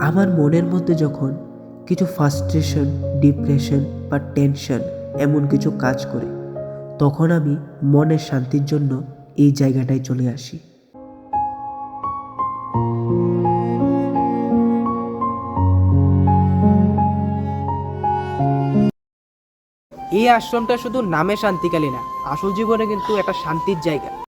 আমার মনের মধ্যে যখন কিছু ফার্স্ট্রেশন ডিপ্রেশন বা টেনশন এমন কিছু কাজ করে, তখন আমি মনের শান্তির জন্য এই জায়গাটায় চলে আসি। এই আশ্রমটা শুধু নামে শান্তিকালী না, আসল জীবনে কিন্তু একটা শান্তির জায়গা।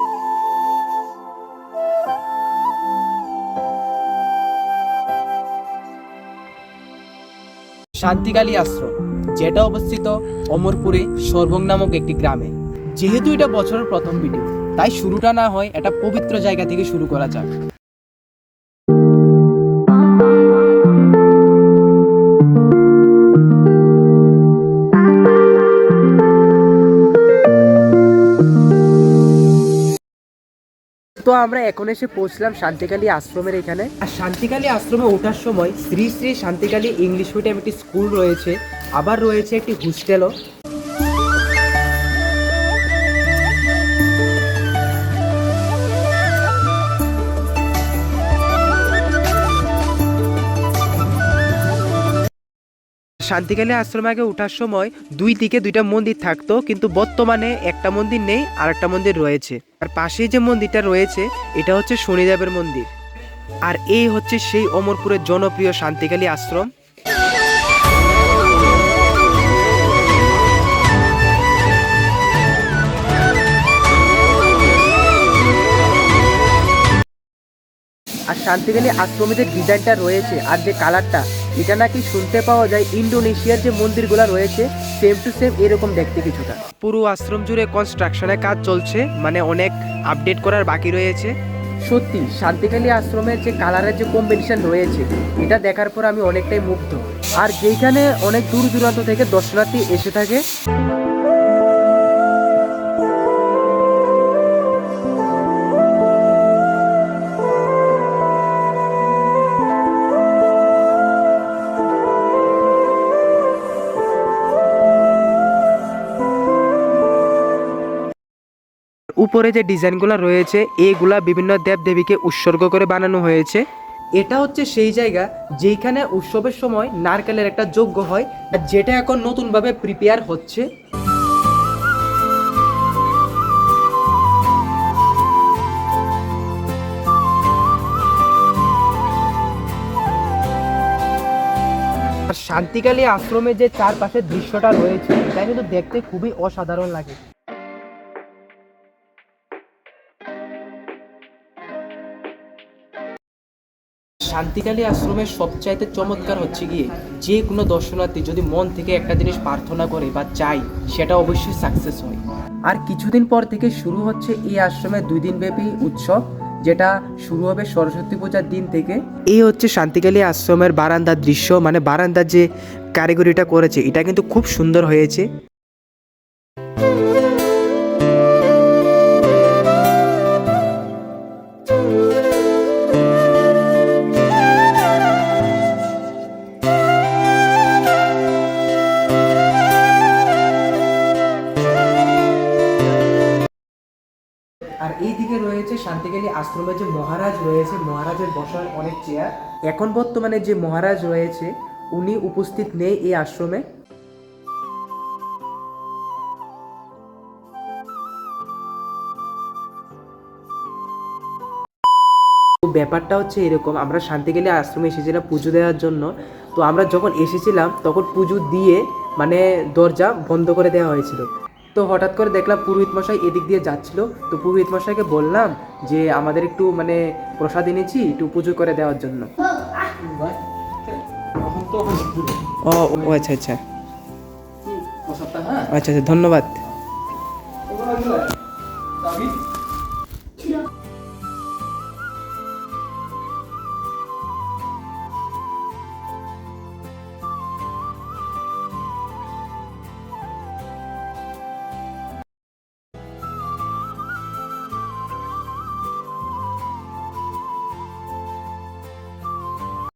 শান্তিকালী আশ্রম, যেটা অবস্থিত অমরপুরে সর্বং নামক একটি গ্রামে। যেহেতু এটা বছরের প্রথম ভিডিও, তাই শুরুটা না হয় এটা পবিত্র জায়গা থেকে শুরু করা যাক। তো আমরা এখন এসে পৌঁছলাম শান্তিকালী আশ্রমের এখানে। আর শান্তিকালী আশ্রমে ওঠার সময় শ্রী শ্রী শান্তিকালী ইংলিশ মিডিয়াম একটি স্কুল রয়েছে, আবার রয়েছে একটি হোস্টেলও। শান্তিকালী আশ্রমে আগে ওঠার সময় দুই দিকে দুইটা মন্দির থাকতো, কিন্তু বর্তমানে একটা মন্দির নেই আর একটা মন্দির রয়েছে। আর পাশেই যে মন্দিরটা রয়েছে, এটা হচ্ছে শনিদেবের মন্দির। আর এই হচ্ছে সেই অমরপুরের জনপ্রিয় শান্তিকালী আশ্রম। আর শান্তিকালী আশ্রমে যে ডিজাইনটা রয়েছে আর যে কালারটা এটা নাকি শুনতে পাওয়া যায় ইন্ডোনেশিয়ার যে মন্দিরগুলো রয়েছে সেম টু সেম এরকম দেখতে কিছুটা। পুরো আশ্রম জুড়ে কনস্ট্রাকশনের কাজ চলছে মানে অনেক আপডেট করার বাকি রয়েছে। সত্যি শান্তিকালী আশ্রমের যে কালারের যে কম্বিনেশন রয়েছে এটা দেখার পর আমি অনেকটাই মুগ্ধ। আর যেখানে অনেক দূর দূরান্ত থেকে দর্শনার্থী এসে থাকে উপরে যে ডিজাইনগুলো রয়েছে এইগুলা বিভিন্ন দেবদেবীকে উৎসর্গ করে বানানো হয়েছে। এটা হচ্ছে সেই জায়গা যেখানে উৎসবের সময় নারকেলের একটা যজ্ঞ হয়, আর যেটা এখন নতুনভাবে প্রিপেয়ার হচ্ছে। শান্তিকালী আশ্রমে যে চারপাশের দৃশ্যটা রয়েছে, এটা কিন্তু দেখতে খুবই অসাধারণ লাগে। শান্তিকালী আশ্রমের সবচাইতে চমৎকার হচ্ছে গিয়ে যে কোনো দর্শনার্থী যদি মন থেকে একটা জিনিস প্রার্থনা করে বা চাই সেটা অবশ্যই সাকসেস হয়। আর কিছুদিন পর থেকে শুরু হচ্ছে এই আশ্রমে দুই দিন ব্যাপী উৎসব, যেটা শুরু হবে সরস্বতী পূজার দিন থেকে। এই হচ্ছে শান্তিকালী আশ্রমের বারান্দার দৃশ্য মানে বারান্দার যে কারিগরিটা করেছে, এটা কিন্তু খুব সুন্দর হয়েছে। আর রয়েছে, শান্তিকালী আশ্রমে যে মহারাজ রয়েছে, মহারাজের বসার অনেক চেয়ার এখন বর্তমানে যে মহারাজ রয়েছে, উনি উপস্থিত নেই এই আশ্রমে। ব্যাপারটা হচ্ছে এরকম, আমরা শান্তিকালী আশ্রমে এসেছিলাম পুজো দেওয়ার জন্য। তো আমরা যখন এসেছিলাম, তখন পুজো দিয়ে মানে দরজা বন্ধ করে দেওয়া হয়েছিল। তো হঠাৎ করে দেখলাম পুরোহিত মশাই এদিক দিয়ে যাচ্ছিল। তো পুরোহিত মশাইকে বললাম যে আমাদের একটু মানে প্রসাদ এনেছি একটু পুজো করে দেওয়ার জন্য। ও ও আচ্ছা আচ্ছা। আচ্ছা আচ্ছা ধন্যবাদ।